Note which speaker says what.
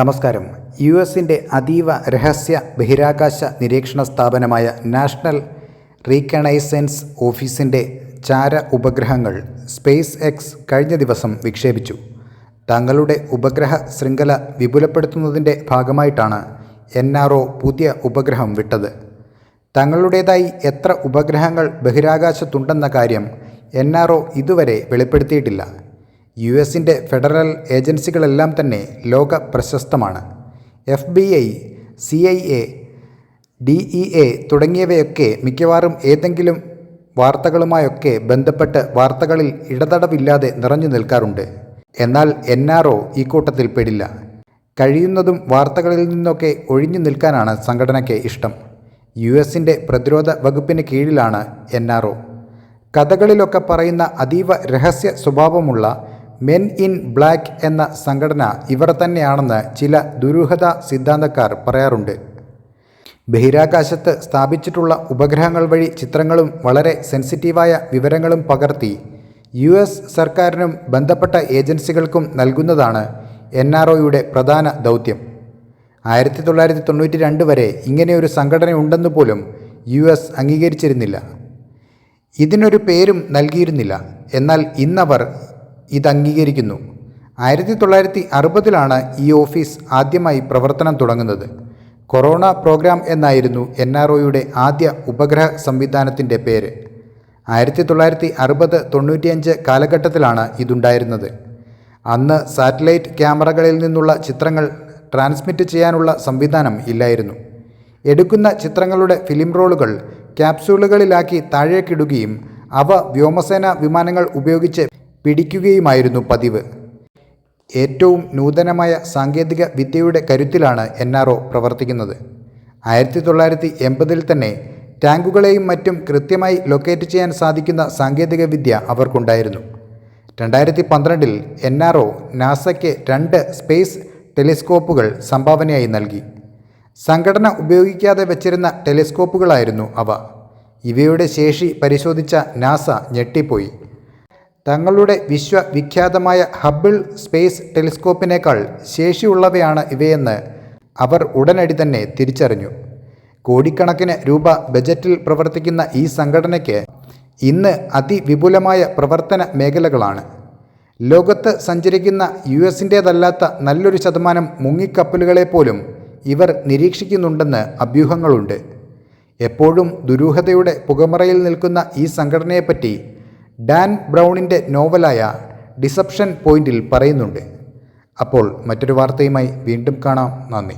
Speaker 1: നമസ്കാരം. യു എസിന്റെ അതീവ രഹസ്യ ബഹിരാകാശ നിരീക്ഷണ സ്ഥാപനമായ നാഷണൽ റീകണൈസൻസ് ഓഫീസിന്റെ ചാര ഉപഗ്രഹങ്ങൾ സ്പേസ് എക്സ് കഴിഞ്ഞ ദിവസം വിക്ഷേപിച്ചു. തങ്ങളുടെ ഉപഗ്രഹ ശൃംഖല വിപുലപ്പെടുത്തുന്നതിന്റെ ഭാഗമായിട്ടാണ് എൻ ആർ ഒ പുതിയ ഉപഗ്രഹം വിട്ടത്. തങ്ങളുടേതായി എത്ര ഉപഗ്രഹങ്ങൾ ബഹിരാകാശത്തുണ്ടെന്ന കാര്യം എൻ ആർ ഒ ഇതുവരെ വെളിപ്പെടുത്തിയിട്ടില്ല. യു എസിന്റെ ഫെഡറൽ ഏജൻസികളെല്ലാം തന്നെ ലോക പ്രശസ്തമാണ്. F B I C I A D E A തുടങ്ങിയവയൊക്കെ മിക്കവാറും ഏതെങ്കിലും വാർത്തകളുമായൊക്കെ ബന്ധപ്പെട്ട് വാർത്തകളിൽ ഇടതടവില്ലാതെ നിറഞ്ഞു നിൽക്കാറുണ്ട്. എന്നാൽ എൻ ആർ ഒ ഈ കൂട്ടത്തിൽ പെടില്ല. കഴിയുന്നതും വാർത്തകളിൽ നിന്നൊക്കെ ഒഴിഞ്ഞു നിൽക്കാനാണ് സംഘടനയ്ക്ക് ഇഷ്ടം. യു എസിന്റെ പ്രതിരോധ വകുപ്പിന് കീഴിലാണ് എൻ ആർ ഒ കഥകളിലൊക്കെ പറയുന്ന അതീവ രഹസ്യ സ്വഭാവമുള്ള മെൻ ഇൻ ബ്ലാക്ക് എന്ന സംഘടന ഇവർ തന്നെയാണെന്ന് ചില ദുരൂഹത സിദ്ധാന്തക്കാർ പറയാറുണ്ട്. ബഹിരാകാശത്ത് സ്ഥാപിച്ചിട്ടുള്ള ഉപഗ്രഹങ്ങൾ വഴി ചിത്രങ്ങളും വളരെ സെൻസിറ്റീവായ വിവരങ്ങളും പകർത്തി യു എസ് സർക്കാരിനും ബന്ധപ്പെട്ട ഏജൻസികൾക്കും നൽകുന്നതാണ് എൻ ആർ ഒയുടെ പ്രധാന ദൗത്യം. ആയിരത്തി തൊള്ളായിരത്തി തൊണ്ണൂറ്റി രണ്ട് വരെ ഇങ്ങനെയൊരു സംഘടനയുണ്ടെന്ന് പോലും യു എസ് അംഗീകരിച്ചിരുന്നില്ല. ഇതിനൊരു പേരും നൽകിയിരുന്നില്ല. എന്നാൽ ഇന്നവർ ഇത് അംഗീകരിക്കുന്നു. ആയിരത്തി തൊള്ളായിരത്തി അറുപതിലാണ് ഈ ഓഫീസ് ആദ്യമായി പ്രവർത്തനം തുടങ്ങുന്നത്. കൊറോണ പ്രോഗ്രാം എന്നായിരുന്നു എൻ ആർ ഒയുടെ ആദ്യ ഉപഗ്രഹ സംവിധാനത്തിന്റെ പേര്. ആയിരത്തി തൊള്ളായിരത്തി അറുപത് തൊണ്ണൂറ്റിയഞ്ച് കാലഘട്ടത്തിലാണ് ഇതുണ്ടായിരുന്നത്. അന്ന് സാറ്റലൈറ്റ് ക്യാമറകളിൽ നിന്നുള്ള ചിത്രങ്ങൾ ട്രാൻസ്മിറ്റ് ചെയ്യാനുള്ള സംവിധാനം ഇല്ലായിരുന്നു. എടുക്കുന്ന ചിത്രങ്ങളുടെ ഫിലിം റോളുകൾ ക്യാപ്സ്യൂളുകളിലാക്കി താഴേക്കിടുകയും അവ വ്യോമസേന വിമാനങ്ങൾ ഉപയോഗിച്ച് പിടിക്കുകയുമായിരുന്നു പതിവ്. ഏറ്റവും നൂതനമായ സാങ്കേതിക വിദ്യയുടെ കരുത്തിലാണ് എൻ ആർ ഒ പ്രവർത്തിക്കുന്നത്. ആയിരത്തി തൊള്ളായിരത്തി എൺപതിൽ തന്നെ ടാങ്കുകളെയും മറ്റും കൃത്യമായി ലൊക്കേറ്റ് ചെയ്യാൻ സാധിക്കുന്ന സാങ്കേതിക വിദ്യ അവർക്കുണ്ടായിരുന്നു. രണ്ടായിരത്തി പന്ത്രണ്ടിൽ എൻ ആർ ഒ നാസയ്ക്ക് രണ്ട് സ്പേസ് ടെലിസ്കോപ്പുകൾ സംഭാവനയായി നൽകി. സംഘടന ഉപയോഗിക്കാതെ വച്ചിരുന്ന ടെലിസ്കോപ്പുകളായിരുന്നു അവ. ഇവയുടെ ശേഷി പരിശോധിച്ച നാസ ഞെട്ടിപ്പോയി. തങ്ങളുടെ വിശ്വവിഖ്യാതമായ ഹബിൾ സ്പേസ് ടെലിസ്കോപ്പിനേക്കാൾ ശേഷിയുള്ളവയാണ് ഇവയെന്ന് അവർ ഉടനടി തന്നെ തിരിച്ചറിഞ്ഞു. കോടിക്കണക്കിന് രൂപ ബജറ്റിൽ പ്രവർത്തിക്കുന്ന ഈ സംഘടനയ്ക്ക് ഇന്ന് അതിവിപുലമായ പ്രവർത്തന മേഖലകളാണ്. ലോകത്ത് സഞ്ചരിക്കുന്ന യു എസിന്റേതല്ലാത്ത നല്ലൊരു ശതമാനം മുങ്ങിക്കപ്പലുകളെ പോലും ഇവർ നിരീക്ഷിക്കുന്നുണ്ടെന്ന് അഭ്യൂഹങ്ങളുണ്ട്. എപ്പോഴും ദുരൂഹതയുടെ പുകമറയിൽ നിൽക്കുന്ന ഈ സംഘടനയെപ്പറ്റി ഡാൻ ബ്രൗണിന്റെ നോവലായ ഡിസപ്ഷൻ പോയിന്റിൽ പറയുന്നുണ്ട്. അപ്പോൾ മറ്റൊരു വാർത്തയുമായി വീണ്ടും കാണാം. നന്ദി.